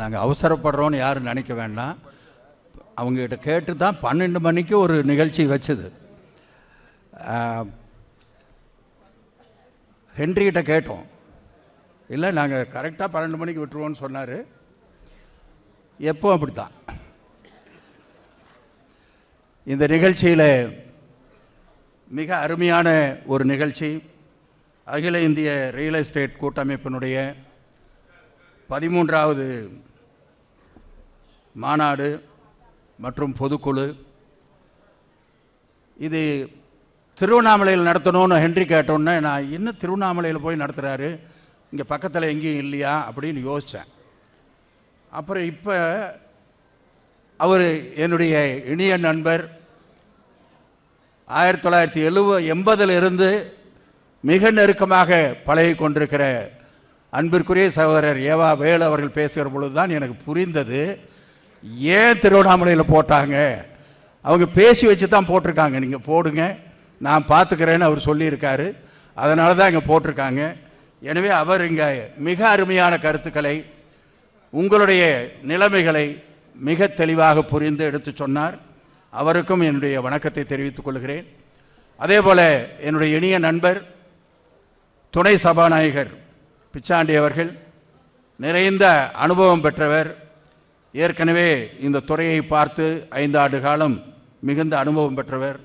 நாங்கள் அவசரப்படுறோன்னு யாரும் நினைக்க வேண்டாம். அவங்ககிட்ட கேட்டு தான் பன்னெண்டு மணிக்கு ஒரு நிகழ்ச்சி வச்சது. ஹென்ரிகிட்ட கேட்டோம். இல்லை நாங்கள் கரெக்டாக பன்னெண்டு மணிக்கு விட்டுருவோன்னு சொன்னார். எப்போ அப்படித்தான். இந்த நிகழ்ச்சியில் மிக அருமையான ஒரு நிகழ்ச்சி. அகில இந்திய ரியல் எஸ்டேட் கூட்டமைப்பினுடைய பதிமூன்றாவது மாநாடு மற்றும் பொதுக்குழு. இது திருவண்ணாமலையில் நடத்தணும்னு ஹென்றி கேட்டோன்னே நான் இன்னும் திருவண்ணாமலையில் போய் நடத்துகிறாரு இங்கே பக்கத்தில் எங்கேயும் இல்லையா? அப்படின்னு யோசித்தேன் அப்புறம் இப்போ அவர் என்னுடைய இனிய நண்பர் ஆயிரத்தி தொள்ளாயிரத்தி எழுவ எண்பதில் இருந்து மிக நெருக்கமாக பழகி கொண்டிருக்கிற அன்பிற்குரிய சகோதரர் ஏவா வேலு அவர்கள் பேசுகிற பொழுது தான் எனக்கு புரிந்தது. ஏன் திருவண்ணாமலையில் போட்டாங்க? அவங்க பேசி வச்சு தான் போட்டிருக்காங்க. நீங்கள் போடுங்க. நான் பார்த்துக்கிறேன்னு அவர் சொல்லியிருக்காரு. அதனால தான் இங்கே போட்டிருக்காங்க. எனவே அவர் இங்கே மிக அருமையான கருத்துக்களை உங்களுடைய நிலைமைகளை மிக தெளிவாக புரிந்து எடுத்து சொன்னார். அவருக்கும் என்னுடைய வணக்கத்தை தெரிவித்துக் கொள்கிறேன். அதே போல என்னுடைய இனிய நண்பர் துணை சபாநாயகர் பிச்சாண்டி அவர்கள் நிறைந்த அனுபவம் பெற்றவர் ஏற்கனவே இந்த துறையை பார்த்து ஐந்து ஆண்டு காலம் மிகுந்த அனுபவம் பெற்றவர்.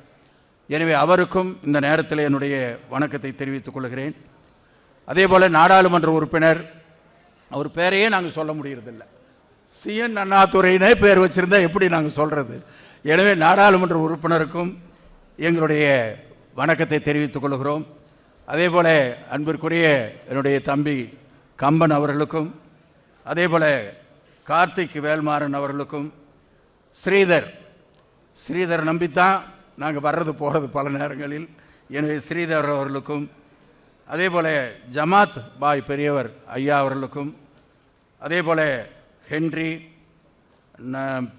எனவே அவருக்கும் இந்த நேரத்தில் என்னுடைய வணக்கத்தை தெரிவித்துக் கொள்கிறேன். அதே போல் நாடாளுமன்ற உறுப்பினர் அவர் பேரையே நாங்கள் சொல்ல முடியறதில்லை. சிஎன் அண்ணாதுரையினே பேர் வச்சுருந்தா எப்படி நாங்கள் சொல்கிறது எனவே நாடாளுமன்ற உறுப்பினருக்கும் எங்களுடைய வணக்கத்தை தெரிவித்துக் கொள்கிறோம். அதே போல் அன்பிற்குரிய என்னுடைய தம்பி கம்பன் அவர்களுக்கும் அதே போல் கார்த்திக் வேல்மாறன் அவர்களுக்கும் ஸ்ரீதர் ஸ்ரீதர் நம்பித்தான் நாங்கள் வர்றது போகிறது பல நேரங்களில். எனவே ஸ்ரீதர் அவர்களுக்கும் அதே போல் ஜமாத் பாய் பெரியவர் ஐயா அவர்களுக்கும் அதே போல் ஹென்றி ந-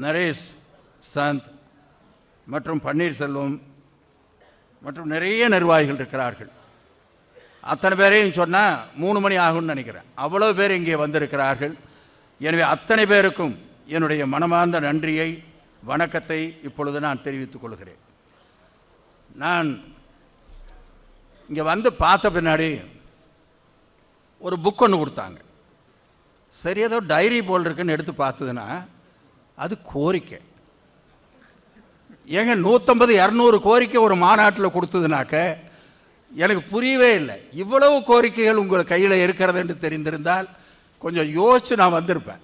நரேஷ் சந்த் மற்றும் பன்னீர்செல்வம் மற்றும் நிறைய நிர்வாகிகள் இருக்கிறார்கள். அத்தனை பேரையும் சொன்னால் மூணு மணி ஆகும்னு நினைக்கிறேன். அவ்வளோ பேர் இங்கே வந்திருக்கிறார்கள். எனவே அத்தனை பேருக்கும் என்னுடைய மனமார்ந்த நன்றியை வணக்கத்தை இப்பொழுது நான் தெரிவித்துக் கொள்கிறேன். நான் இங்கே வந்து பார்த்த பின்னாடி ஒரு புக் ஒன்று கொடுத்தாங்க. சரி ஏதோ டைரி போல் இருக்குன்னு எடுத்து பார்த்ததுன்னா அது கோரிக்கை. ஏங்க நூற்றம்பது இரநூறு கோரிக்கை ஒரு மாநாட்டில் கொடுத்ததுனாக்க எனக்கு புரியவே இல்லை. இவ்வளவு கோரிக்கைகள் உங்கள் கையில் இருக்கிறது என்று தெரிந்திருந்தால் கொஞ்சம் யோசிச்சு நான் வந்திருப்பேன்.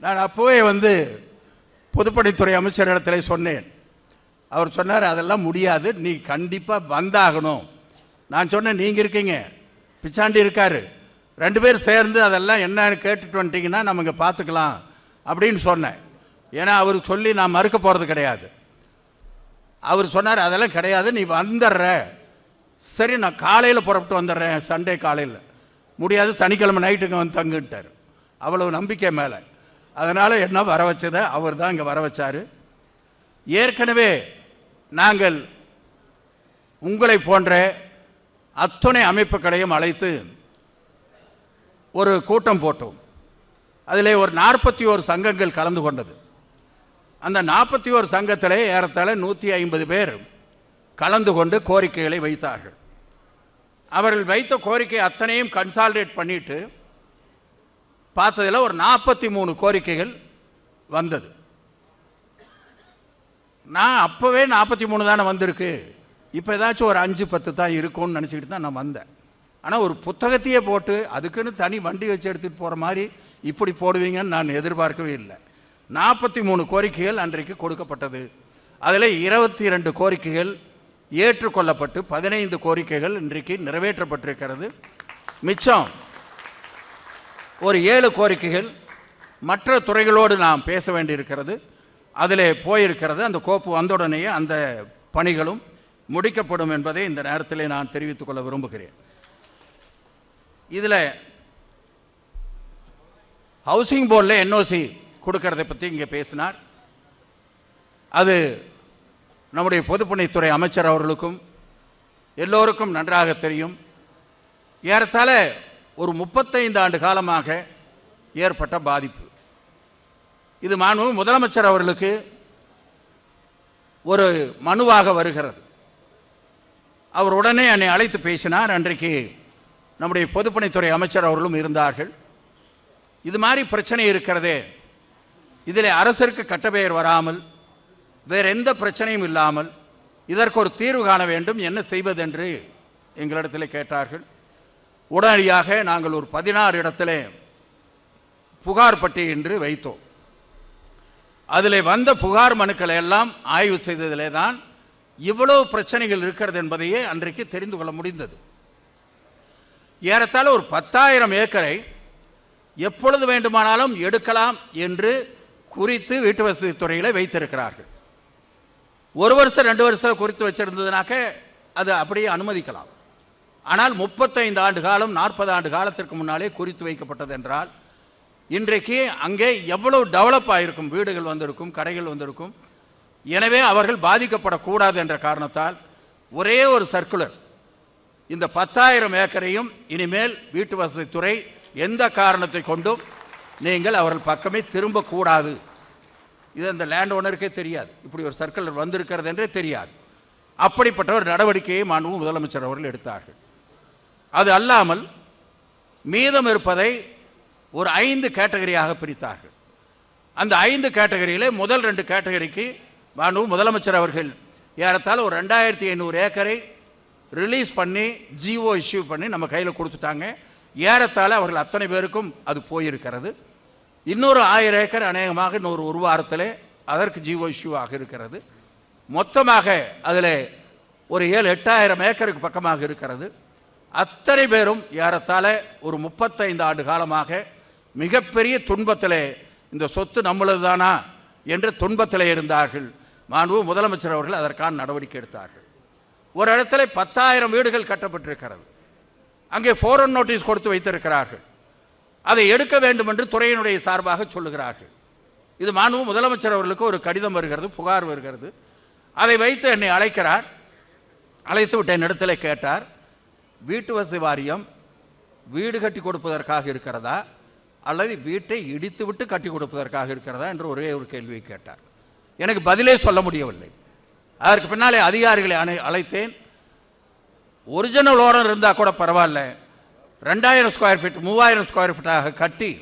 நான் அப்போவே வந்து பொதுப்பணித்துறை அமைச்சரிடத்தில் சொன்னேன். அவர் சொன்னார் அதெல்லாம் முடியாது. நீ கண்டிப்பாக வந்தாகணும். நான் சொன்னேன் நீங்கள் இருக்கீங்க. பிச்சாண்டி இருக்காரு. ரெண்டு பேர் சேர்ந்து அதெல்லாம் என்னன்னு கேட்டுட்டு வந்துட்டிங்கன்னா நம்ம இங்கே பார்த்துக்கலாம் அப்படின்னு சொன்னேன். ஏன்னா அவர் சொல்லி நான் மறுக்க போகிறது கிடையாது. அவர் சொன்னார் அதெல்லாம் கிடையாது. நீ வந்துடுற. சரி நான் காலையில் புறப்பட்டு வந்துடுறேன் சண்டே காலையில். முடியாது சனிக்கிழமை நைட்டுக்கு வந்து தங்குட்டார். அவ்வளவு நம்பிக்கை மேலே. அதனால் என்ன வர வச்சதை அவர் தான் இங்கே வர வச்சார். ஏற்கனவே நாங்கள் உங்களை போன்ற அத்துணை அமைப்புகளையும் அழைத்து ஒரு கூட்டம் போட்டோம். அதில் ஒரு நாற்பத்தி ஓரு சங்கங்கள் கலந்து கொண்டது. அந்த நாற்பத்தி ஓரு சங்கத்திலே ஏறத்தாழ நூற்றி ஐம்பது பேர் கலந்து கொண்டு கோரிக்கைகளை வைத்தார்கள். அவர்கள் வைத்த கோரிக்கை அத்தனையும் கன்சால்டேட் பண்ணிட்டு பார்த்ததில் ஒரு நாற்பத்தி மூணு கோரிக்கைகள் வந்தது. நான் அப்போவே நாற்பத்தி மூணு தானே வந்திருக்கு. இப்போ ஏதாச்சும் ஒரு அஞ்சு பத்து தான் இருக்கும்னு நினச்சிக்கிட்டு தான் நான் வந்தேன். ஆனால் ஒரு புத்தகத்தையே போட்டு அதுக்குன்னு தனி வண்டி வச்சு எடுத்துகிட்டு போகிற மாதிரி இப்படி போடுவீங்கன்னு நான் எதிர்பார்க்கவே இல்லை. நாற்பத்தி மூணு கோரிக்கைகள் அன்றைக்கு கொடுக்கப்பட்டது. அதில் இருபத்தி ரெண்டு கோரிக்கைகள் ஏற்றுக்கொள்ளப்பட்டு பதினைந்து கோரிக்கைகள் இன்றைக்கு நிறைவேற்றப்பட்டிருக்கிறது. மிச்சம் ஒரு ஏழு கோரிக்கைகள் மற்ற துறைகளோடு நாம் பேச வேண்டியிருக்கிறது. அதில் போயிருக்கிறது. அந்த கோப்பு வந்தவுடனேயே அந்த பணிகளும் முடிக்கப்படும் என்பதை இந்த நேரத்தில் நான் தெரிவித்துக் கொள்ள விரும்புகிறேன். இதில் ஹவுசிங் போர்டில் என்ஓசி கொடுக்கறதை பற்றி இங்கே பேசினார். அது நம்முடைய பொதுப்பணித்துறை அமைச்சர் அவர்களுக்கும் எல்லோருக்கும் நன்றாக தெரியும். ஏறத்தாழ ஒரு முப்பத்தைந்து ஆண்டு காலமாக ஏற்பட்ட பாதிப்பு. இது மனு முதலமைச்சர் அவர்களுக்கு ஒரு மனுவாக வருகிறது. அவர் உடனே என்னை அழைத்து பேசினார். அன்றைக்கு நம்முடைய பொதுப்பணித்துறை அமைச்சர் அவர்களும் இருந்தார்கள். இது மாதிரி பிரச்சனை இருக்கிறதே. இதில் அரசிற்கு கட்டப்பெயர் வராமல் வேறு எந்த பிரச்சனையும் இல்லாமல் இதற்கு ஒரு தீர்வு காண வேண்டும். என்ன செய்வதென்று எங்களிடத்தில் கேட்டார்கள். உடனடியாக நாங்கள் ஒரு பதினாறு இடத்துல புகார் பட்டி என்று வைத்தோம். அதில் வந்த புகார் மனுக்களை எல்லாம் ஆய்வு செய்ததிலே தான் இவ்வளவு பிரச்சனைகள் இருக்கிறது என்பதையே அன்றைக்கு தெரிந்து கொள்ள முடிந்தது. ஏறத்தாழ ஒரு பத்தாயிரம் ஏக்கரை எப்பொழுது வேண்டுமானாலும் எடுக்கலாம் என்று குறித்து வீட்டு வசதி துறையில் வைத்திருக்கிறார்கள். ஒரு வருஷம் ரெண்டு வருஷத்தில் குறித்து வச்சிருந்ததுனாக்க அது அப்படியே அனுமதிக்கலாம். ஆனால் முப்பத்தைந்து ஆண்டு காலம் நாற்பது ஆண்டு காலத்திற்கு முன்னாலே குறித்து வைக்கப்பட்டது என்றால் இன்றைக்கு அங்கே எவ்வளவு டெவலப் ஆகிருக்கும் வீடுகள் வந்திருக்கும் கடைகள் வந்திருக்கும் எனவே அவர்கள் பாதிக்கப்படக்கூடாது என்ற காரணத்தால் ஒரே ஒரு சர்க்குலர் இந்த பத்தாயிரம் ஏக்கரையும் இனிமேல் வீட்டு வசதித்துறை எந்த காரணத்தை கொண்டும் நீங்கள் அவர்கள் பக்கமே திரும்பக்கூடாது. இது அந்த லேண்ட் ஓனருக்கே தெரியாது. இப்படி ஒரு சர்க்குலர் வந்திருக்கிறது என்றே தெரியாது. அப்படிப்பட்ட ஒரு நடவடிக்கையை மாண்பும் முதலமைச்சர் அவர்கள் எடுத்தார்கள். அது அல்லாமல் மீதம் இருப்பதை ஒரு ஐந்து கேட்டகரியாக பிரித்தார்கள். அந்த ஐந்து கேட்டகரியிலே முதல் ரெண்டு கேட்டகரிக்கு மாண்பும் முதலமைச்சர் அவர்கள் ஏறத்தால் ஒரு ரெண்டாயிரத்தி ஐநூறு ஏக்கரை ரிலீஸ் பண்ணி ஜிஓ இஷ்யூ பண்ணி நம்ம கையில் கொடுத்துட்டாங்க. ஏறத்தால் அவர்கள் அத்தனை பேருக்கும் அது போயிருக்கிறது. இன்னொரு ஆயிரம் ஏக்கர் அநேகமாக இன்னொரு ஒரு வாரத்தில் அதற்கு ஜீவோ இஷ்யூ ஆக இருக்கிறது. மொத்தமாக அதில் ஒரு ஏழு எட்டாயிரம் ஏக்கருக்கு பக்கமாக இருக்கிறது. அத்தனை பேரும் ஏறத்தாழ ஒரு முப்பத்தைந்து ஆண்டு காலமாக மிகப்பெரிய துன்பத்திலே இந்த சொத்து நம்மளது தானா என்று துன்பத்திலே இருந்தார்கள். மாண்பு முதலமைச்சர் அவர்கள் அதற்கான நடவடிக்கை எடுத்தார்கள். ஒரு இடத்துல பத்தாயிரம் வீடுகள் கட்டப்பட்டிருக்கிறது. அங்கே ஃபோரன் நோட்டீஸ் கொடுத்து வைத்திருக்கிறார்கள். அதை எடுக்க வேண்டும் என்று துறையினுடைய சார்பாக சொல்லுகிறார்கள். இது மாண்பு முதலமைச்சர் அவர்களுக்கு ஒரு கடிதம் வருகிறது புகார் வருகிறது. அதை வைத்து என்னை அழைக்கிறார். அழைத்து விட்ட என்னிடத்தில் கேட்டார் வீட்டு வசதி வாரியம் வீடு கட்டி கொடுப்பதற்காக இருக்கிறதா? அல்லது வீட்டை இடித்து விட்டு கட்டி கொடுப்பதற்காக இருக்கிறதா? என்று ஒரே ஒரு கேள்வியை கேட்டார். எனக்கு பதிலே சொல்ல முடியவில்லை. அதற்கு பின்னாலே அதிகாரிகளை அணை அழைத்தேன். ஒரிஜினல் ஓனர் இருந்தால் கூட பரவாயில்ல. ரெண்டாயிரம் ஸ்கொயர் ஃபீட் மூவாயிரம் ஸ்கொயர் ஃபீட்டாக கட்டி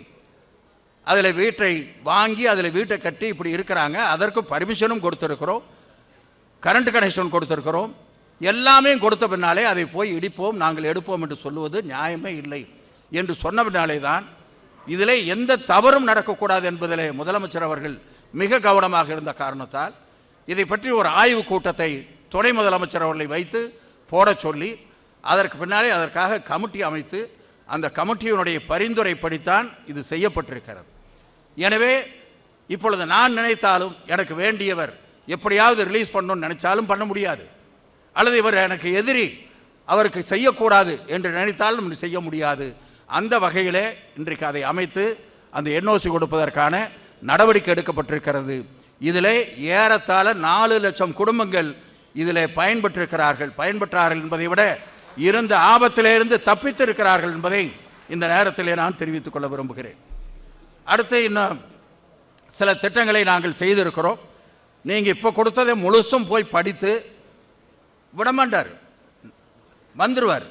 அதில் வீட்டை வாங்கி அதில் வீட்டை கட்டி இப்படி இருக்கிறாங்க. அதற்கு பர்மிஷனும் கொடுத்துருக்குறோம். கரண்ட் கனெக்ஷன் கொடுத்துருக்குறோம். எல்லாமே கொடுத்த பின்னாலே அதை போய் இடிப்போம் நாங்கள் எடுப்போம் என்று சொல்லுவது நியாயமே இல்லை என்று சொன்ன பின்னாலே தான் இதில் எந்த தவறும் நடக்கக்கூடாது என்பதிலே முதலமைச்சர் அவர்கள் மிக கவனமாக இருந்த காரணத்தால் இதை பற்றி ஒரு ஆய்வு கூட்டத்தை துணை முதலமைச்சர் அவர்களை வைத்து போடச் சொல்லி அதற்கு பின்னாலே அதற்காக கமிட்டி அமைத்து அந்த கமிட்டியினுடைய பரிந்துரைப்படித்தான் இது செய்யப்பட்டிருக்கிறது. எனவே இப்பொழுது நான் நினைத்தாலும் எனக்கு வேண்டியவர் எப்படியாவது ரிலீஸ் பண்ணணும்னு நினைச்சாலும் பண்ண முடியாது. அல்லது இவர் எனக்கு எதிரி அவருக்கு செய்யக்கூடாது என்று நினைத்தாலும் செய்ய முடியாது. அந்த வகையிலே இன்றைக்கு அதை அமைத்து அந்த என்ஓசி கொடுப்பதற்கான நடவடிக்கை எடுக்கப்பட்டிருக்கிறது. இதில் ஏறத்தாழ நாலு லட்சம் குடும்பங்கள் இதில் பயன்பெற்றிருக்கிறார்கள். பயன்பெற்றார்கள் என்பதை விட இருந்த ஆபத்திலிருந்து தப்பித்திருக்கிறார்கள் என்பதை இந்த நேரத்திலே நான் தெரிவித்துக் கொள்ள விரும்புகிறேன். அடுத்து இன்னும் சில திட்டங்களை நாங்கள் செய்திருக்கிறோம். நீங்கள் இப்போ கொடுத்ததை முழுசும் போய் படித்து விடமாட்டார். வந்துடுவார்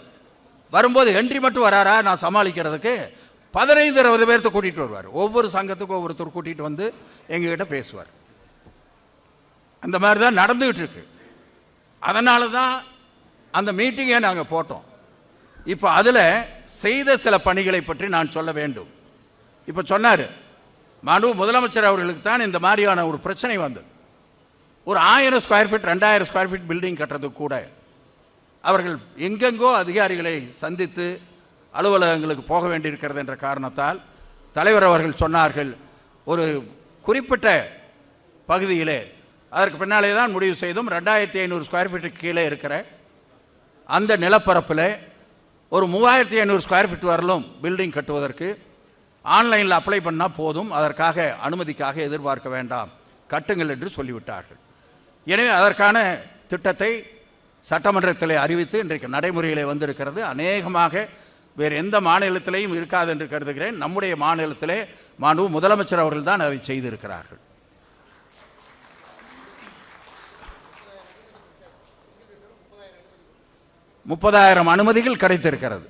வரும்போது என்ட்ரி மட்டும் வராரா? நான் சமாளிக்கிறதுக்கு பதினைந்து இருபது பேர்த்த கூட்டிகிட்டு வருவார். ஒவ்வொரு சங்கத்துக்கும் ஒவ்வொருத்தர் கூட்டிகிட்டு வந்து எங்ககிட்ட பேசுவார். அந்த மாதிரி தான் நடந்துகிட்டு இருக்கு. அதனால தான் அந்த மீட்டிங்கை நாங்கள் போட்டோம். இப்போ அதில் செய்த சில பணிகளை பற்றி நான் சொல்ல வேண்டும். இப்போ சொன்னார் மனு முதலமைச்சர் அவர்களுக்கு தான் இந்த மாதிரியான ஒரு பிரச்சனை வந்தது. ஒரு ஆயிரம் ஸ்கொயர் ஃபீட் ரெண்டாயிரம் ஸ்கொயர் ஃபீட் பில்டிங் கட்டுறதுக்கு கூட அவர்கள் எங்கெங்கோ அதிகாரிகளை சந்தித்து அலுவலகங்களுக்கு போக வேண்டியிருக்கிறது என்ற காரணத்தால் தலைவர் அவர்கள் சொன்னார்கள் ஒரு குறிப்பிட்ட பகுதியிலே அதற்கு பின்னாலே தான் முடிவு செய்தும் ரெண்டாயிரத்தி ஐநூறு ஸ்கொயர் ஃபீட்டுக்கு கீழே இருக்கிற அந்த நிலப்பரப்பில் ஒரு மூவாயிரத்தி ஐநூறு ஸ்கொயர் ஃபீட் வரலும் பில்டிங் கட்டுவதற்கு ஆன்லைனில் அப்ளை பண்ணால் போதும். அதற்காக அனுமதிக்காக எதிர்பார்க்க வேண்டாம். கட்டுங்கள் என்று சொல்லிவிட்டார்கள். எனவே அதற்கான திட்டத்தை சட்டமன்றத்தில் அறிவித்து இன்றைக்கு நடைமுறையிலே வந்திருக்கிறது. அநேகமாக வேறு எந்த மாநிலத்திலையும் இருக்காது என்று கருதுகிறேன். நம்முடைய மாநிலத்திலே மாண்பு முதலமைச்சர் அவர்கள் தான் அதை செய்திருக்கிறார்கள். முப்பதாயிரம் அனுமதிகள் கிடைத்திருக்கிறது.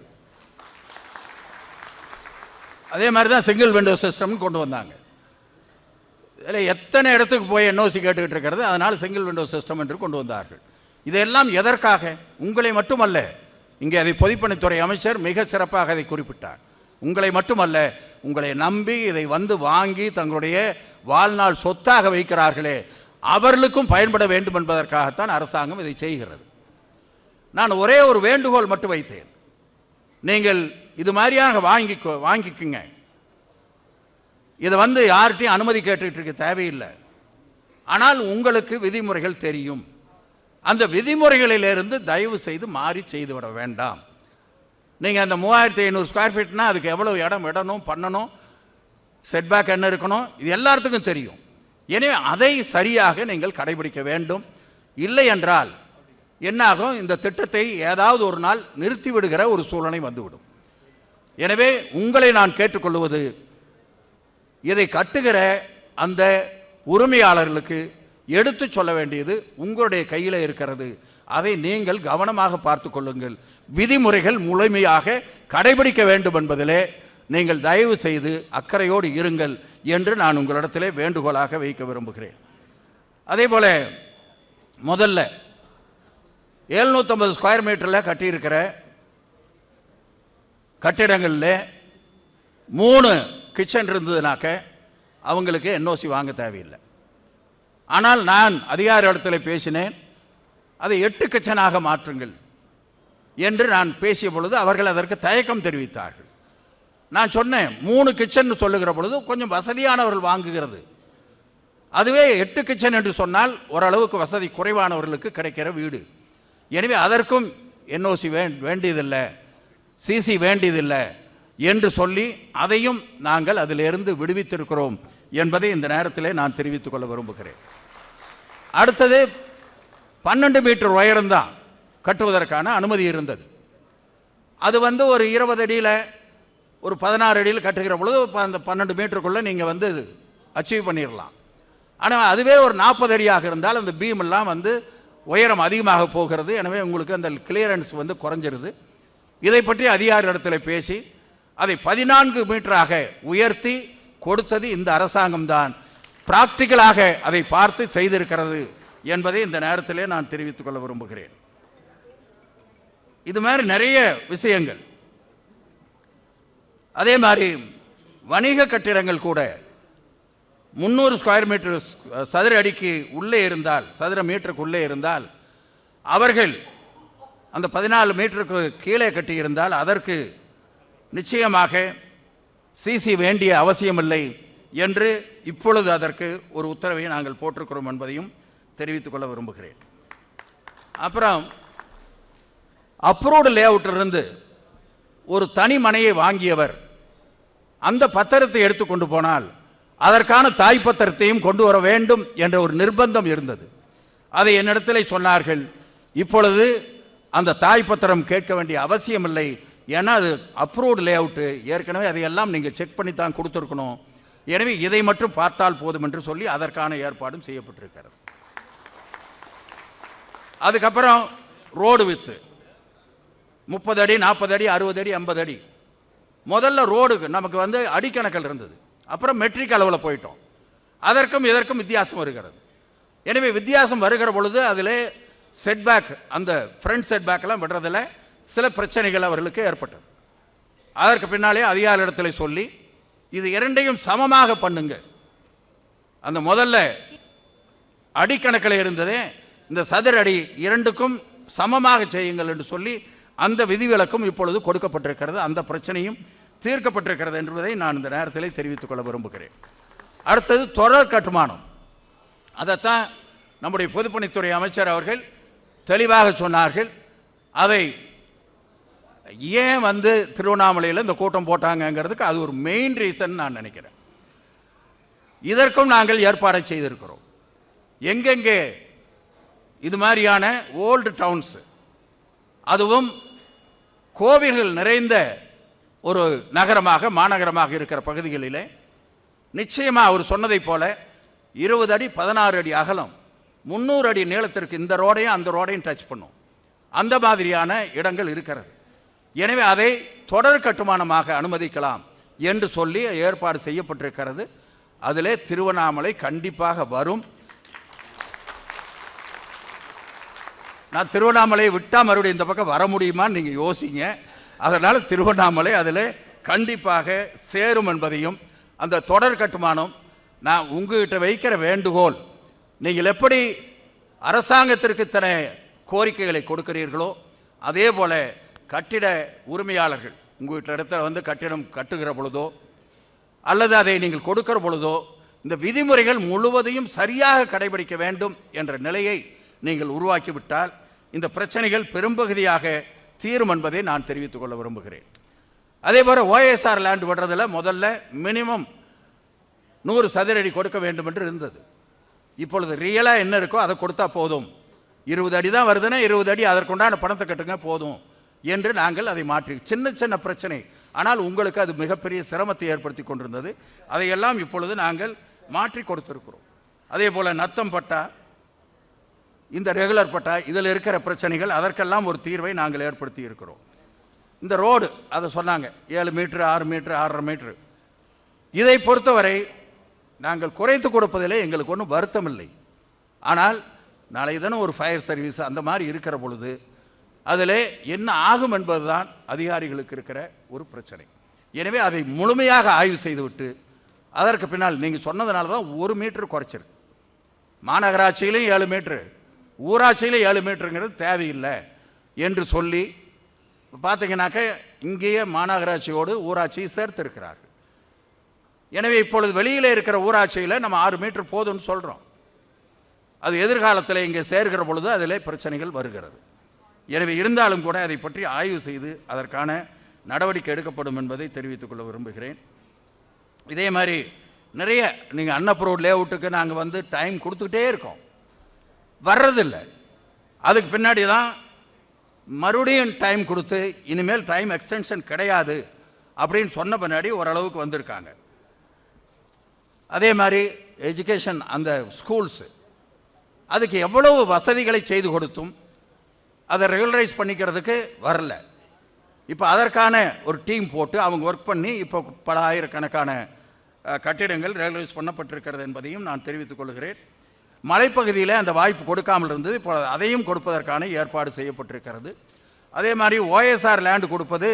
அதே மாதிரி தான் சிங்கிள் விண்டோ சிஸ்டம்னு கொண்டு வந்தாங்க. இதில் எத்தனை இடத்துக்கு போய் என்ஓசி கேட்டுக்கிட்டு இருக்கிறது அதனால் சிங்கிள் விண்டோ சிஸ்டம் என்று கொண்டு வந்தார்கள். இதெல்லாம் எதற்காக? உங்களை மட்டுமல்ல. இங்கே அதை பொதுப்பணித்துறை அமைச்சர் மிக சிறப்பாக அதை குறிப்பிட்டார். உங்களை மட்டுமல்ல உங்களை நம்பி இதை வந்து வாங்கி தங்களுடைய வாழ்நாள் சொத்தாக வைக்கிறார்களே அவர்களுக்கும் பயன்பட வேண்டும் என்பதற்காகத்தான் அரசாங்கம் இதை செய்கிறது. நான் ஒரே ஒரு வேண்டுகோள் மட்டும் வைத்தேன். நீங்கள் இது மாதிரியாக வாங்கிக்கோ வாங்கிக்குங்க. இதை வந்து யார்கிட்டையும் அனுமதி கேட்டுக்கிட்டு இருக்க தேவையில்லை. ஆனால் உங்களுக்கு விதிமுறைகள் தெரியும். அந்த விதிமுறைகளிலிருந்து தயவு செய்து மாறி செய்து விட வேண்டாம். நீங்கள் அந்த மூவாயிரத்தி ஐநூறு ஸ்கொயர் ஃபீட்னா அதுக்கு எவ்வளோ இடம் விடணும் பண்ணணும் செட்பேக் என்ன இருக்கணும் இது எல்லாத்துக்கும் தெரியும். எனவே அதை சரியாக நீங்கள் கடைபிடிக்க வேண்டும். இல்லை என்றால் என்னாகும்? இந்த திட்டத்தை ஏதாவது ஒரு நாள் நிறுத்திவிடுகிற ஒரு சூழ்நிலை வந்துவிடும். எனவே உங்களை நான் கேட்டுக்கொள்வது இதை கட்டுகிற அந்த உரிமையாளர்களுக்கு எடுத்து சொல்ல வேண்டியது உங்களுடைய கையில் இருக்கிறது. அதை நீங்கள் கவனமாக பார்த்து கொள்ளுங்கள். விதிமுறைகள் முழுமையாக கடைபிடிக்க வேண்டும் என்பதிலே நீங்கள் தயவு செய்து அக்கறையோடு இருங்கள் என்று நான் உங்களிடத்திலே வேண்டுகோளாக வைக்க விரும்புகிறேன். அதே போல் முதல்ல எழுநூற்றம்பது ஸ்கொயர் மீட்டரில் கட்டியிருக்கிற கட்டிடங்களில் மூணு கிச்சன் இருந்ததுனாக்க அவங்களுக்கு என்ஓசி வாங்க தேவையில்லை. ஆனால் நான் அதிகார இடத்துல பேசினேன் அதை எட்டு கிச்சனாக மாற்றுங்கள் என்று நான் பேசிய பொழுது அவர்கள் அதற்கு தயக்கம் தெரிவித்தார்கள். நான் சொன்னேன் மூணு கிச்சன் சொல்லுகிற பொழுது கொஞ்சம் வசதியானவர்கள் வாங்குகிறது. அதுவே எட்டு கிச்சன் என்று சொன்னால் ஓரளவுக்கு வசதி குறைவானவர்களுக்கு கிடைக்கிற வீடு. எனவே அதற்கும் என்ஓசி வேண்டியதில்லை சிசி வேண்டியதில்லை என்று சொல்லி அதையும் நாங்கள் அதிலிருந்து விடுவித்திருக்கிறோம் என்பதை இந்த நேரத்தில் நான் தெரிவித்துக் கொள்ள விரும்புகிறேன். அடுத்தது பன்னெண்டு மீட்டர் உயரம்தான் கட்டுவதற்கான அனுமதி இருந்தது. அது வந்து ஒரு இருபது அடியில் ஒரு பதினாறு அடியில் கட்டுகிற பொழுது இப்போ அந்த பன்னெண்டு மீட்டருக்குள்ளே நீங்கள் வந்து அச்சீவ் பண்ணிடலாம் ஆனால் அதுவே ஒரு நாற்பது அடியாக இருந்தால் அந்த பீம் எல்லாம் வந்து உயரம் அதிகமாக போகிறது. எனவே உங்களுக்கு அந்த கிளியரன்ஸ் வந்து குறைஞ்சிருது. இதை பற்றி அதிகாரி இடத்துல பேசி அதை பதினான்கு மீட்டராக உயர்த்தி கொடுத்தது இந்த அரசாங்கம்தான் பிராக்டிக்கலாக அதை பார்த்து செய்திருக்கிறது என்பதை இந்த நேரத்திலே நான் தெரிவித்துக் கொள்ள விரும்புகிறேன். இது மாதிரி நிறைய விஷயங்கள். அதே மாதிரி வணிக கட்டிடங்கள் கூட முந்நூறு ஸ்கொயர் மீட்டர் சதுர அடிக்கு உள்ளே இருந்தால் சதுர மீட்டருக்கு உள்ளே இருந்தால் அவர்கள் அந்த பதினாலு மீட்டருக்கு கீழே கட்டியிருந்தால் அதற்கு நிச்சயமாக சிசி வேண்டிய அவசியமில்லை என்று இப்பொழுது அதற்கு ஒரு உத்தரவை நாங்கள் போட்டிருக்கிறோம் என்பதையும் தெரிவித்துக் கொள்ள விரும்புகிறேன். அப்புறம் அப்ரூவ்டு லேஅவுட்டிலிருந்து ஒரு தனி மனையை வாங்கியவர் அந்த பத்திரத்தை எடுத்துக்கொண்டு போனால் அதற்கான தாய் பத்திரத்தையும் கொண்டு வர வேண்டும் என்ற ஒரு நிர்பந்தம் இருந்தது. அதை என்னிடத்தில் சொன்னார்கள் இப்பொழுது அந்த தாய் பத்திரம் கேட்க வேண்டிய அவசியமில்லை ஏன்னா அது அப்ரூவ்டு லேஅவுட்டு ஏற்கனவே அதையெல்லாம் நீங்கள் செக் பண்ணி தான் கொடுத்துருக்கணும். எனவே இதை மட்டும் பார்த்தால் போதும் என்று சொல்லி அதற்கான ஏற்பாடும் செய்யப்பட்டிருக்கிறது. அதுக்கப்புறம் ரோடு வித்து முப்பது அடி நாற்பது அடி அறுபது அடி ஐம்பது அடி. முதல்ல ரோடுக்கு நமக்கு வந்து அடிக்கணக்கில் இருந்தது. அப்புறம் மெட்ரிக் அளவில் போயிட்டோம். அதற்கும் இதற்கும் வித்தியாசம் வருகிறது. எனவே வித்தியாசம் வருகிற பொழுது அதில் செட்பேக் அந்த ஃப்ரண்ட் செட்பேக்கெல்லாம் விடுறதில் சில பிரச்சனைகள் அவர்களுக்கு ஏற்பட்டது. அதற்கு பின்னாலே அதிகார இடத்துல சொல்லி இது இரண்டையும் சமமாக பண்ணுங்க. அந்த முதல்ல அடிக்கணக்கில் இருந்ததே இந்த சதுர அடி இரண்டுக்கும் சமமாக செய்யுங்கள் என்று சொல்லி அந்த விதிவிலக்கும் இப்பொழுது கொடுக்கப்பட்டிருக்கிறது. அந்த பிரச்சனையும் தீர்க்கப்பட்டிருக்கிறது என்பதை நான் இந்த நேரத்தில் தெரிவித்துக் கொள்ள விரும்புகிறேன். அடுத்தது தொடர் கட்டுமானம். அதைத்தான் நம்முடைய பொதுப்பணித்துறை அமைச்சர் அவர்கள் தெளிவாக சொன்னார்கள். அதை ஏன் வந்து திருவண்ணாமலையில் இந்த கூட்டம் போட்டாங்கங்கிறதுக்கு அது ஒரு மெயின் ரீசன் நான் நினைக்கிறேன். இதற்கும் நாங்கள் ஏற்பாடை செய்திருக்கிறோம். எங்கெங்கே இது மாதிரியான ஓல்டு டவுன்ஸு அதுவும் கோவில்கள் நிறைந்த ஒரு நகரமாக மாநகரமாக இருக்கிற பகுதிகளிலே நிச்சயமாக அவர் சொன்னதைப் போல இருபது அடி பதினாறு அடி அகலம் முந்நூறு அடி நீளத்திற்கு இந்த ரோடையும் அந்த ரோடையும் டச் பண்ணும். அந்த மாதிரியான இடங்கள் இருக்கிறது. எனவே அதை தொடர் கட்டுமானமாக அனுமதிக்கலாம் என்று சொல்லி ஏற்பாடு செய்யப்பட்டிருக்கிறது. அதிலே திருவண்ணாமலை கண்டிப்பாக வரும். நான் திருவண்ணாமலையை விட்டால் மறுபடியும் இந்த பக்கம் வர முடியுமான்னு நீங்கள் யோசிங்க. அதனால் திருவண்ணாமலை அதில் கண்டிப்பாக சேரும் என்பதையும் அந்த தொடர் கட்டுமானம் நான் உங்ககிட்ட வைக்கிற வேண்டுகோள் நீங்கள் எப்படி அரசாங்கத்திற்கு இத்தனை கோரிக்கைகளை கொடுக்கிறீர்களோ அதே போல கட்டிட உரிமையாளர்கள் உங்கள் இடத்துல வந்து கட்டிடம் கட்டுகிற பொழுதோ அல்லது அதை நீங்கள் கொடுக்கிற பொழுதோ இந்த விதிமுறைகள் முழுவதையும் சரியாக கடைபிடிக்க வேண்டும் என்ற நிலையை நீங்கள் உருவாக்கிவிட்டால் இந்த பிரச்சனைகள் பெரும்பகுதியாக தீரும் என்பதை நான் தெரிவித்துக் கொள்ள விரும்புகிறேன். அதே போல் ஓஎஸ்ஆர் லேண்ட் விடுறதில் முதல்ல மினிமம் நூறு சதுரடி கொடுக்க வேண்டும் என்று இருந்தது. இப்பொழுது ரியலாக என்ன இருக்கோ அதை கொடுத்தா போதும். இருபது அடி தான் வருதுன்னா இருபது அடி அதற்குண்டான பணத்தை கட்டுங்க போதும் என்று நாங்கள் அதை மாற்றி சின்ன சின்ன பிரச்சனை. ஆனால் உங்களுக்கு அது மிகப்பெரிய சிரமத்தை ஏற்படுத்தி கொண்டிருந்தது. அதையெல்லாம் இப்பொழுது நாங்கள் மாற்றி கொடுத்திருக்கிறோம். அதே போல் நத்தம் பட்டா இந்த ரெகுலர் பட்டா இதில் இருக்கிற பிரச்சனைகள் அதற்கெல்லாம் ஒரு தீர்வை நாங்கள் ஏற்படுத்தி இருக்கிறோம். இந்த ரோடு அதை சொன்னாங்க ஏழு மீட்ரு ஆறு மீட்ரு ஆறரை மீட்ரு இதை பொறுத்தவரை நாங்கள் குறைத்து கொடுப்பதிலே எங்களுக்கு ஒன்றும் வருத்தம் இல்லை. ஆனால் நாளை தினம் ஒரு ஃபயர் சர்வீஸ் அந்த மாதிரி இருக்கிற பொழுது அதில் என்ன ஆகும் என்பதுதான் அதிகாரிகளுக்கு இருக்கிற ஒரு பிரச்சனை. எனவே அதை முழுமையாக ஆய்வு செய்துவிட்டு அதற்கு பின்னால் நீங்கள் சொன்னதுனால தான் ஒரு மீட்ரு குறைச்சிருக்கு. மாநகராட்சியிலையும் ஏழு மீட்ரு ஊராட்சியில் ஏழு மீட்டருங்கிறது தேவையில்லை என்று சொல்லி பார்த்தீங்கன்னாக்க இங்கேயே மாநகராட்சியோடு ஊராட்சியை சேர்த்திருக்கிறார்கள். எனவே இப்பொழுது வெளியில் இருக்கிற ஊராட்சியில் நம்ம ஆறு மீட்டர் போதும்னு சொல்கிறோம் அது எதிர்காலத்தில் இங்கே சேர்கிற பொழுது அதில் பிரச்சனைகள் வருகிறது. எனவே இருந்தாலும் கூட அதை பற்றி ஆய்வு செய்து அதற்கான நடவடிக்கை எடுக்கப்படும் என்பதை தெரிவித்துக்கொள்ள விரும்புகிறேன். இதே மாதிரி நிறைய நீங்கள் அன்னப்ரூவ் லேஅவுட்டுக்கு நாங்கள் வந்து டைம் கொடுத்துக்கிட்டே இருக்கோம். வர்றதில்லை. அதுக்கு பின்னாடி தான் மறுபடியும் டைம் கொடுத்து இனிமேல் டைம் எக்ஸ்டென்ஷன் கிடையாது அப்படின்னு சொன்ன பின்னாடி ஓரளவுக்கு வந்திருக்காங்க. அதே மாதிரி எஜுகேஷன் அந்த ஸ்கூல்ஸு அதுக்கு எவ்வளவு வசதிகளை செய்து கொடுத்தும் அதை ரெகுலரைஸ் பண்ணிக்கிறதுக்கு வரல. இப்போ அதற்கான ஒரு டீம் போட்டு அவங்க ஒர்க் பண்ணி இப்போ பல ஆயிரக்கணக்கான கட்டிடங்கள் ரெகுலரைஸ் பண்ணப்பட்டிருக்கிறது என்பதையும் நான் தெரிவித்துக் கொள்கிறேன். மலைப்பகுதியில் அந்த வாய்ப்பு கொடுக்காமல் இருந்தது. இப்போ அதையும் கொடுப்பதற்கான ஏற்பாடு செய்யப்பட்டிருக்கிறது. அதே மாதிரி ஓஎஸ்ஆர் லேண்டு கொடுப்பது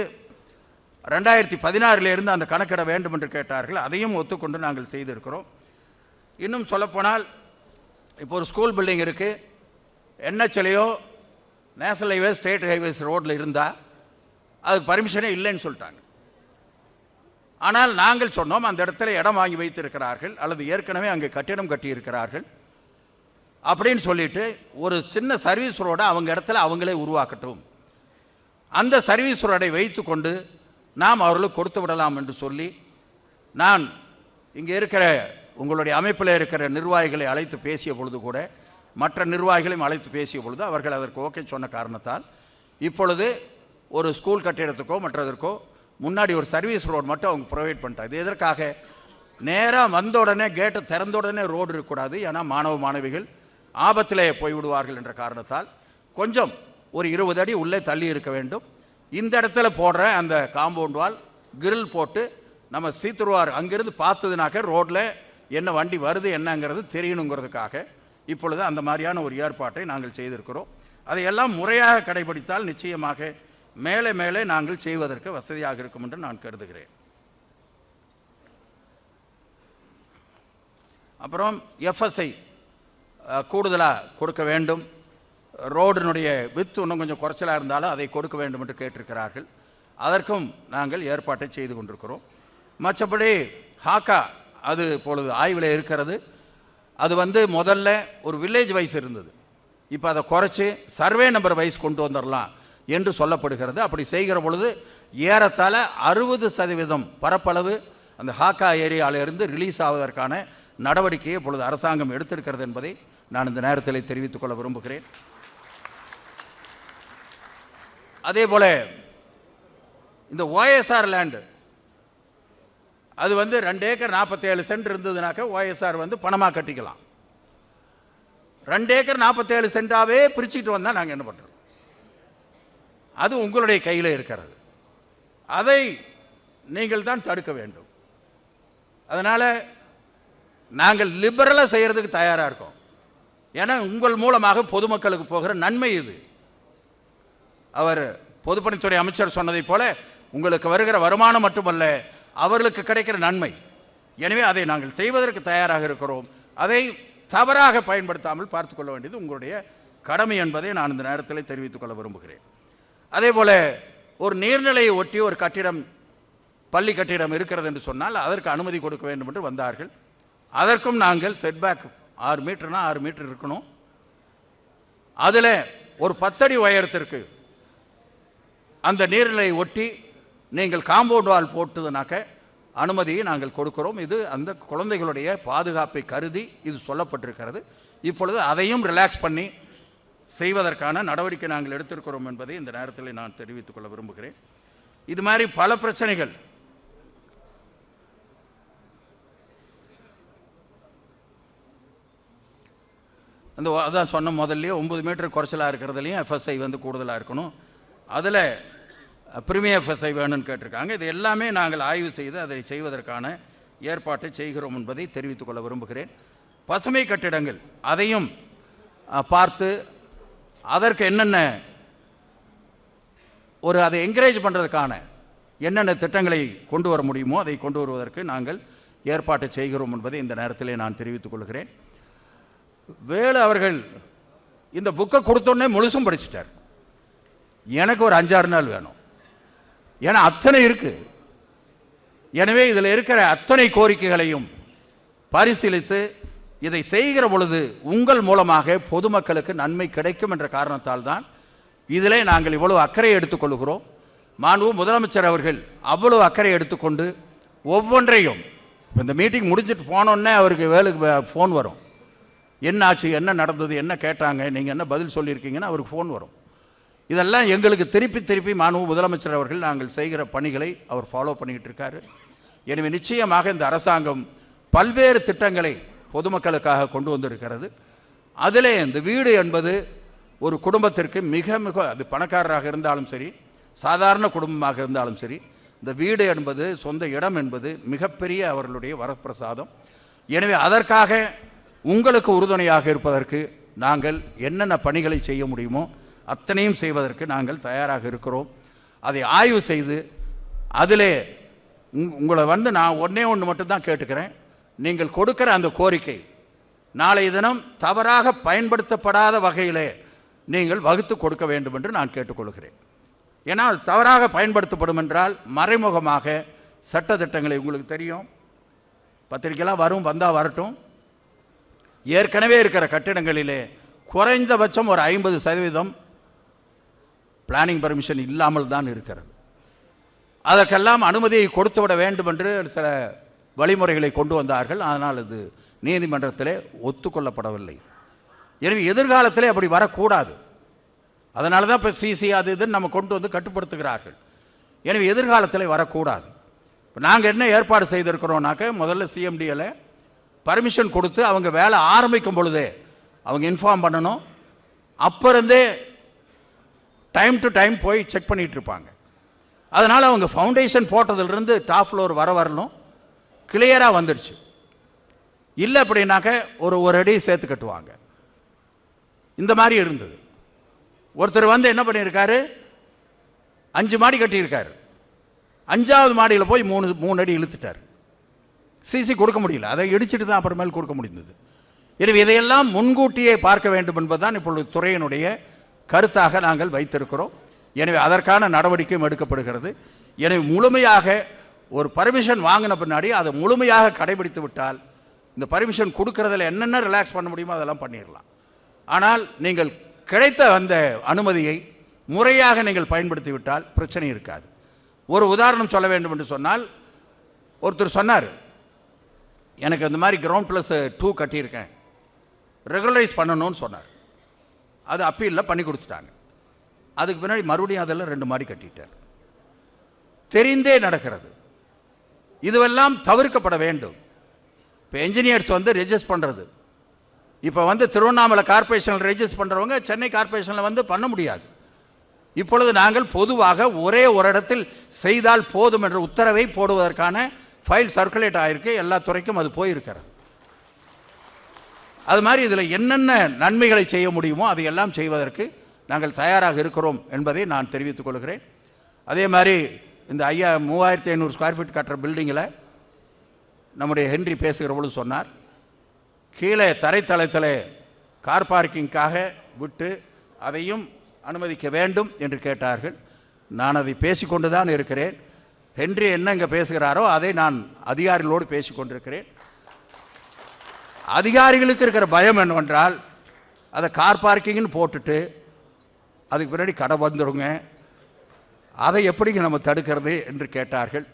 ரெண்டாயிரத்தி பதினாறிலிருந்து அந்த கணக்கிட வேண்டும் என்று கேட்டார்கள். அதையும் ஒத்துக்கொண்டு நாங்கள் செய்திருக்கிறோம். இன்னும் சொல்லப்போனால் இப்போ ஒரு ஸ்கூல் பில்டிங் இருக்குது என்ஹெச்லையோ நேஷனல் ஹைவேஸ் ஸ்டேட் ஹைவேஸ் ரோட்டில் இருந்தால் அதுக்கு பர்மிஷனே இல்லைன்னு சொல்லிட்டாங்க. ஆனால் நாங்கள் சொன்னோம் அந்த இடத்துல இடம் வாங்கி வைத்திருக்கிறார்கள். அல்லது ஏற்கனவே அங்கே கட்டிடம் கட்டியிருக்கிறார்கள். அப்படின்னு சொல்லிட்டு ஒரு சின்ன சர்வீஸ் ரோடை அவங்க இடத்துல அவங்களே உருவாக்கட்டும். அந்த சர்வீஸ் ரோடை வைத்துக்கொண்டு நாம் அவர்களுக்கு கொடுத்து விடலாம் என்று சொல்லி நான் இங்கே இருக்கிற உங்களுடைய அமைப்பில் இருக்கிற நிர்வாகிகளை அழைத்து பேசிய பொழுது கூட மற்ற நிர்வாகிகளையும் அழைத்து பேசிய பொழுது அவர்கள் அதற்கு ஓகே சொன்ன காரணத்தால் இப்பொழுது ஒரு ஸ்கூல் கட்டிடத்துக்கோ மற்றதற்கோ முன்னாடி ஒரு சர்வீஸ் ரோடு மட்டும் அவங்க ப்ரொவைட் பண்ணிட்டாங்க. இது எதற்காக? நேராக வந்த உடனே கேட்டை திறந்த உடனே ரோடு இருக்கக்கூடாது. ஏன்னா மாணவ மாணவிகள் ஆபத்திலே போய்விடுவார்கள் என்ற காரணத்தால் கொஞ்சம் ஒரு இருபது அடி உள்ளே தள்ளி இருக்க வேண்டும். இந்த இடத்துல போடுற அந்த காம்பவுண்ட் வால் கிரில் போட்டு நம்ம சீத்துருவார் அங்கிருந்து பார்த்ததுனாக்க ரோட்டில் என்ன வண்டி வருது என்னங்கிறது தெரியணுங்கிறதுக்காக இப்பொழுது அந்த மாதிரியான ஒரு ஏற்பாட்டை நாங்கள் செய்திருக்கிறோம். அதையெல்லாம் முறையாக கடைபிடித்தால் நிச்சயமாக மேலே மேலே நாங்கள் செய்வதற்கு வசதியாக இருக்கும் என்று நான் கருதுகிறேன். அப்புறம் எஃப்எஸ்ஐ கூடுதலாக கொடுக்க வேண்டும். ரோடினுடைய வித்து இன்னும் கொஞ்சம் குறைச்சலாக இருந்தாலும் அதை கொடுக்க வேண்டும் என்று கேட்டிருக்கிறார்கள். அதற்கும் நாங்கள் ஏற்பாட்டை செய்து கொண்டிருக்கிறோம். மற்றபடி ஹாக்கா அது இப்பொழுது ஆய்வில் இருக்கிறது. அது வந்து முதல்ல ஒரு வில்லேஜ் வைஸ் இருந்தது. இப்போ அதை குறைச்சி சர்வே நம்பர் வைஸ் கொண்டு வந்துடலாம் என்று சொல்லப்படுகிறது. அப்படி செய்கிற பொழுது ஏறத்தாழ அறுபது சதவீதம் பரப்பளவு அந்த ஹாக்கா ஏரியாவிலிருந்து ரிலீஸ் ஆவதற்கான நடவடிக்கையை இப்பொழுது அரசாங்கம் எடுத்திருக்கிறது என்பதை நான் இந்த நேரத்தில் தெரிவித்துக் கொள்ள விரும்புகிறேன். அதே போல இந்த ஓஎஸ்ஆர் லேண்டு அது வந்து ரெண்டு ஏக்கர் நாற்பத்தேழு சென்ட் இருந்ததுனாக்க ஓஎஸ்ஆர் வந்து பணமாக கட்டிக்கலாம். ரெண்டு ஏக்கர் நாற்பத்தேழு சென்டாவே பிரிச்சுக்கிட்டு வந்தால் நாங்கள் என்ன பண்ணுறோம் அது உங்களுடைய கையில் இருக்கிறது. அதை நீங்கள் தான் தடுக்க வேண்டும். அதனால் நாங்கள் லிபரலாக செய்கிறதுக்கு தயாராக இருக்கோம். ஏன்னா உங்கள் மூலமாக பொதுமக்களுக்கு போகிற நன்மை இது. அவர் பொதுப்பணித்துறை அமைச்சர் சொன்னதைப் போல உங்களுக்கு வருகிற வருமானம் மட்டுமல்ல அவர்களுக்கு கிடைக்கிற நன்மை. எனவே அதை நாங்கள் செய்வதற்கு தயாராக இருக்கிறோம். அதை தவறாக பயன்படுத்தாமல் பார்த்துக்கொள்ள வேண்டியது உங்களுடைய கடமை என்பதை நான் இந்த நேரத்தில் தெரிவித்துக் கொள்ள விரும்புகிறேன். அதே போல் ஒரு நீர்நிலையை ஒட்டி ஒரு கட்டிடம் பள்ளி கட்டிடம் இருக்கிறது என்று சொன்னால் அதற்கு அனுமதி கொடுக்க வேண்டும் என்று வந்தார்கள். அதற்கும் நாங்கள் செட்பேக் ஆறு மீட்டர்னா ஆறு மீட்டர் இருக்கணும். அதில் ஒரு பத்தடி உயரத்திற்கு அந்த நீர்நிலை ஒட்டி நீங்கள் காம்பவுண்ட் வால் போட்டதுனாக்க அனுமதியை நாங்கள் கொடுக்கிறோம். இது அந்த குழந்தைகளுடைய பாதுகாப்பை கருதி இது சொல்லப்பட்டிருக்கிறது. இப்பொழுது அதையும் ரிலாக்ஸ் பண்ணி செய்வதற்கான நடவடிக்கை நாங்கள் எடுத்திருக்கிறோம் என்பதை இந்த நேரத்தில் நான் தெரிவித்துக்கொள்ள விரும்புகிறேன். இது மாதிரி பல பிரச்சனைகள் அந்த அதான் சொன்ன முதல்லயே ஒம்பது மீட்டர் குறைச்சலாக இருக்கிறதுலையும் எஃப்எஸ்ஐ வந்து கூடுதலாக இருக்கணும். அதில் ப்ரீமியம் எஃப்எஸ்ஐ வேணும்னு கேட்டிருக்காங்க. இது எல்லாமே நாங்கள் ஆய்வு செய்து அதை செய்வதற்கான ஏற்பாட்டை செய்கிறோம் என்பதை தெரிவித்துக் கொள்ள விரும்புகிறேன். பசுமை கட்டிடங்கள் அதையும் பார்த்து அதற்கு என்னென்ன ஒரு அதை என்கரேஜ் பண்ணுறதுக்கான என்னென்ன திட்டங்களை கொண்டு வர முடியுமோ அதை கொண்டு வருவதற்கு நாங்கள் ஏற்பாட்டை செய்கிறோம் என்பதை இந்த நேரத்திலே நான் தெரிவித்துக் கொள்கிறேன். வேலு அவர்கள் இந்த புக்கை கொடுத்தோடனே முழுசும் படிச்சிட்டார். எனக்கு ஒரு அஞ்சாறு நாள் வேணும். ஏன்னா அத்தனை இருக்கு. எனவே இதில் இருக்கிற அத்தனை கோரிக்கைகளையும் பரிசீலித்து இதை செய்கிற பொழுது உங்கள் மூலமாக பொதுமக்களுக்கு நன்மை கிடைக்கும் என்ற காரணத்தால் தான் இதிலே நாங்கள் இவ்வளவு அக்கறை எடுத்துக்கொள்கிறோம் மாண்பு முதலமைச்சர் அவர்கள் அவ்வளவு அக்கறை எடுத்துக்கொண்டு ஒவ்வொன்றையும் இந்த மீட்டிங் முடிஞ்சிட்டு போனோடனே அவருக்கு வேலுக்கு ஃபோன் வரும். என்ன ஆச்சு என்ன நடந்தது என்ன கேட்டாங்க நீங்கள் என்ன பதில் சொல்லியிருக்கீங்கன்னா அவருக்கு ஃபோன் வரும். இதெல்லாம் எங்களுக்கு திருப்பி திருப்பி மாணவ முதலமைச்சர் அவர்கள் நாங்கள் செய்கிற பணிகளை அவர் ஃபாலோ பண்ணிக்கிட்டு இருக்காரு. எனவே நிச்சயமாக இந்த அரசாங்கம் பல்வேறு திட்டங்களை பொதுமக்களுக்காக கொண்டு வந்திருக்கிறது. அதிலே இந்த வீடு என்பது ஒரு குடும்பத்திற்கு மிக மிக அது பணக்காரராக இருந்தாலும் சரி சாதாரண குடும்பமாக இருந்தாலும் சரி இந்த வீடு என்பது சொந்த இடம் என்பது மிகப்பெரிய அவர்களுடைய வரப்பிரசாதம். எனவே அதற்காக உங்களுக்கு உறுதுணையாக இருப்பதற்கு நாங்கள் என்னென்ன பணிகளை செய்ய முடியுமோ அத்தனையும் செய்வதற்கு நாங்கள் தயாராக இருக்கிறோம். அதை ஆய்வு செய்து அதிலே உங்- உங்களை வந்து நான் ஒன்றே ஒன்று மட்டும்தான் கேட்டுக்கிறேன். நீங்கள் கொடுக்கிற அந்த கோரிக்கை நாளை தினம் தவறாக பயன்படுத்தப்படாத வகையிலே நீங்கள் வகுத்து கொடுக்க வேண்டும் என்று நான் கேட்டுக்கொள்கிறேன். ஏன்னா அது தவறாக பயன்படுத்தப்படும் என்றால் மறைமுகமாக சட்டத்திட்டங்களை உங்களுக்கு தெரியும். பத்திரிக்கைலாம் வரும் வந்தால் வரட்டும். ஏற்கனவே இருக்கிற கட்டிடங்களிலே குறைந்தபட்சம் ஒரு ஐம்பது சதவீதம் பிளானிங் பர்மிஷன் இல்லாமல் தான் இருக்கிறது. அதற்கெல்லாம் அனுமதியை கொடுத்து விட வேண்டும் என்று சில வழிமுறைகளை கொண்டு வந்தார்கள். அதனால் அது நீதிமன்றத்திலே ஒத்துக்கொள்ளப்படவில்லை. எனவே எதிர்காலத்திலே அப்படி வரக்கூடாது. அதனால தான் இப்போ சிசி அது இதுன்னு நம்ம கொண்டு வந்து கட்டுப்படுத்துகிறார்கள். எனவே எதிர்காலத்தில் வரக்கூடாது. இப்போ நாங்கள் என்ன ஏற்பாடு செய்திருக்கிறோம்னாக்க முதல்ல சிஎம்டியில் பர்மிஷன் கொடுத்து அவங்க வேலை ஆரம்பிக்கும் பொழுது அவங்க இன்ஃபார்ம் பண்ணணும். அப்போ இருந்தே டைம் டு டைம் போய் செக் பண்ணிகிட்டு இருப்பாங்க. அதனால் அவங்க ஃபவுண்டேஷன் போட்டதுலேருந்து டாப் ஃப்ளோர் வர வரணும் கிளியராக வந்துடுச்சு இல்லை அப்படின்னாக்க ஒரு ஒரு அடி சேர்த்து கட்டுவாங்க. இந்த மாதிரி இருந்தது. ஒருத்தர் வந்து என்ன பண்ணியிருக்காரு? அஞ்சு மாடி கட்டியிருக்காரு. அஞ்சாவது மாடியில் போய் மூணு மூணு அடி இழுத்துட்டார். சிசி கொடுக்க முடியல. அதை இடிச்சிட்டு தான் அப்புறமேல் கொடுக்க முடிந்தது. எனவே இதையெல்லாம் முன்கூட்டியே பார்க்க வேண்டும் என்பதுதான் இப்பொழுது துறையினுடைய கருத்தாக நாங்கள் வைத்திருக்கிறோம். எனவே அதற்கான நடவடிக்கையும் எடுக்கப்படுகிறது. எனவே முழுமையாக ஒரு பர்மிஷன் வாங்கின பின்னாடி அதை முழுமையாக கடைபிடித்து விட்டால் இந்த பர்மிஷன் கொடுக்கறதில் என்னென்ன ரிலாக்ஸ் பண்ண முடியுமோ அதெல்லாம் பண்ணிடலாம். ஆனால் நீங்கள் கிடைத்த அந்த அனுமதியை முறையாக நீங்கள் பயன்படுத்தி விட்டால் பிரச்சனை இருக்காது. ஒரு உதாரணம் சொல்ல வேண்டும் என்று சொன்னால் ஒருத்தர் சொன்னார் எனக்கு இந்த மாதிரி கிரவுண்ட் ப்ளஸ் டூ கட்டியிருக்கேன். ரெகுலரைஸ் பண்ணணும்னு சொன்னார். அது அப்பீலில் பண்ணி கொடுத்துட்டாங்க. அதுக்கு பின்னாடி மறுபடியும் அதெல்லாம் ரெண்டு மாடி கட்டிட்டார். தெரிந்தே நடக்கிறது. இதுவெல்லாம் தவிர்க்கப்பட வேண்டும். இப்போ என்ஜினியர்ஸ் வந்து ரெஜிஸ்ட் பண்ணுறது இப்போ வந்து திருவண்ணாமலை கார்ப்பரேஷனில் ரெஜிஸ்ட் பண்ணுறவங்க சென்னை கார்ப்பரேஷனில் வந்து பண்ண முடியாது. இப்பொழுது நாங்கள் பொதுவாக ஒரே ஒரு இடத்தில் செய்தால் போதும் என்ற உத்தரவை போடுவதற்கான ஃபைல் சர்க்குலேட் ஆகிருக்கு எல்லா துறைக்கும் அது போயிருக்கிறது. அது மாதிரி இதில் என்னென்ன நன்மைகளை செய்ய முடியுமோ அதையெல்லாம் செய்வதற்கு நாங்கள் தயாராக இருக்கிறோம் என்பதை நான் தெரிவித்துக் கொள்கிறேன். அதே மாதிரி இந்த ஐயா மூவாயிரத்தி ஐநூறு ஸ்கொயர் ஃபீட் கட்டுற பில்டிங்கில் நம்முடைய ஹென்றி பேசுகிற பொழுது சொன்னார் கீழே தரைத்தளத்தில் கார் பார்க்கிங்காக விட்டு அதையும் அனுமதிக்க வேண்டும் என்று கேட்டார்கள். நான் அதை பேசிக்கொண்டு தான் இருக்கிறேன். ஹென்றி என்ன இங்கே பேசுகிறாரோ அதை நான் அதிகாரிகளோடு பேசிக்கொண்டிருக்கிறேன் அதிகாரிகளுக்கு இருக்கிற பயம் என்னவென்றால் அதை கார் பார்க்கிங்னு போட்டுட்டு அதுக்கு பின்னாடி கடை வந்துடுங்க அதை எப்படிங்க நம்ம தடுக்கிறது என்று கேட்டார்கள்.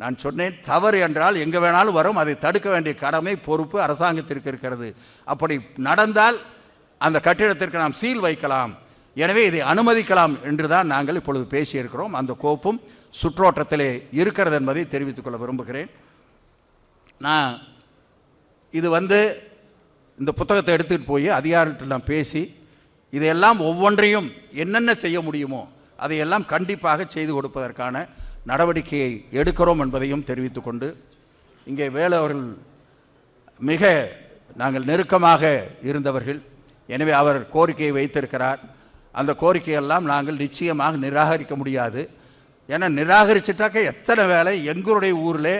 நான் சொன்னேன் தவறு என்றால் எங்கே வேணாலும் வரும் அதை தடுக்க வேண்டிய கடமை பொறுப்பு அரசாங்கத்திற்கு இருக்கிறது. அப்படி நடந்தால் அந்த கட்டிடத்திற்கு நாம் சீல் வைக்கலாம். எனவே இதை அனுமதிக்கலாம் என்று தான் நாங்கள் இப்பொழுது பேசியிருக்கிறோம். அந்த கோப்பும் சுற்றோட்டத்திலே இருக்கிறது என்பதை தெரிவித்துக் கொள்ள விரும்புகிறேன். நான் இது வந்து இந்த புத்தகத்தை எடுத்துகிட்டு போய் அதிகாரிகிட்ட நான் பேசி இதையெல்லாம் ஒவ்வொன்றையும் என்னென்ன செய்ய முடியுமோ அதையெல்லாம் கண்டிப்பாக செய்து கொடுப்பதற்கான நடவடிக்கையை எடுக்கிறோம் என்பதையும் தெரிவித்துக்கொண்டு இங்கே வேலவர்கள் மிக நாங்கள் நெருக்கமாக இருந்தவர்கள். எனவே அவர் கோரிக்கையை வைத்திருக்கிறார். அந்த கோரிக்கையெல்லாம் நாங்கள் நிச்சயமாக நிராகரிக்க முடியாது. ஏன்னா நிராகரிச்சிட்டாக்க எத்தனை வேலை எங்களுடைய ஊரில்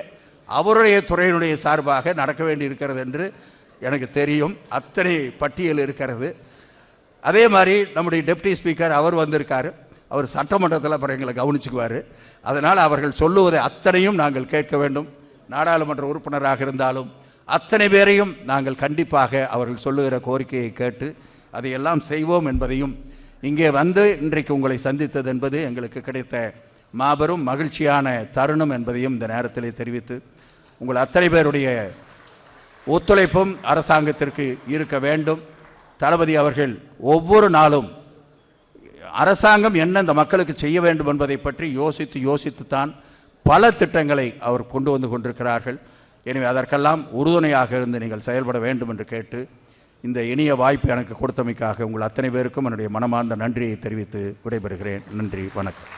அவருடைய துறையினுடைய சார்பாக நடக்க வேண்டி இருக்கிறது என்று எனக்கு தெரியும். அத்தனை பட்டியல் இருக்கிறது. அதே மாதிரி நம்முடைய டெப்டி ஸ்பீக்கர் அவர் வந்திருக்காரு. அவர் சட்டமன்றத்தில் அப்புறம் எங்களை கவனிச்சுக்குவார். அதனால் அவர்கள் சொல்லுவதை அத்தனையும் நாங்கள் கேட்க வேண்டும். நாடாளுமன்ற உறுப்பினராக இருந்தாலும் அத்தனை பேரையும் நாங்கள் கண்டிப்பாக அவர்கள் சொல்லுகிற கோரிக்கையை கேட்டு அதையெல்லாம் செய்வோம் என்பதையும் இங்கே வந்து இன்றைக்கு உங்களை சந்தித்தது என்பது எங்களுக்கு கிடைத்த மாபெரும் மகிழ்ச்சியான தருணம் என்பதையும் இந்த நேரத்திலே தெரிவித்து உங்கள் அத்தனை பேருடைய ஒத்துழைப்பும் அரசாங்கத்திற்கு இருக்க வேண்டும். தளபதி அவர்கள் ஒவ்வொரு நாளும் அரசாங்கம் என்ன இந்த மக்களுக்கு செய்ய வேண்டும் என்பதை பற்றி யோசித்து யோசித்துத்தான் பல திட்டங்களை அவர் கொண்டு வந்து கொண்டிருக்கிறார்கள். எனவே அதற்கெல்லாம் உறுதுணையாக இருந்து நீங்கள் செயல்பட வேண்டும் என்று கேட்டு இந்த இனிய வாய்ப்பு எனக்கு கொடுத்தமைக்காக உங்கள் அத்தனை பேருக்கும் என்னுடைய மனமார்ந்த நன்றியை தெரிவித்து விடைபெறுகிறேன். நன்றி வணக்கம்.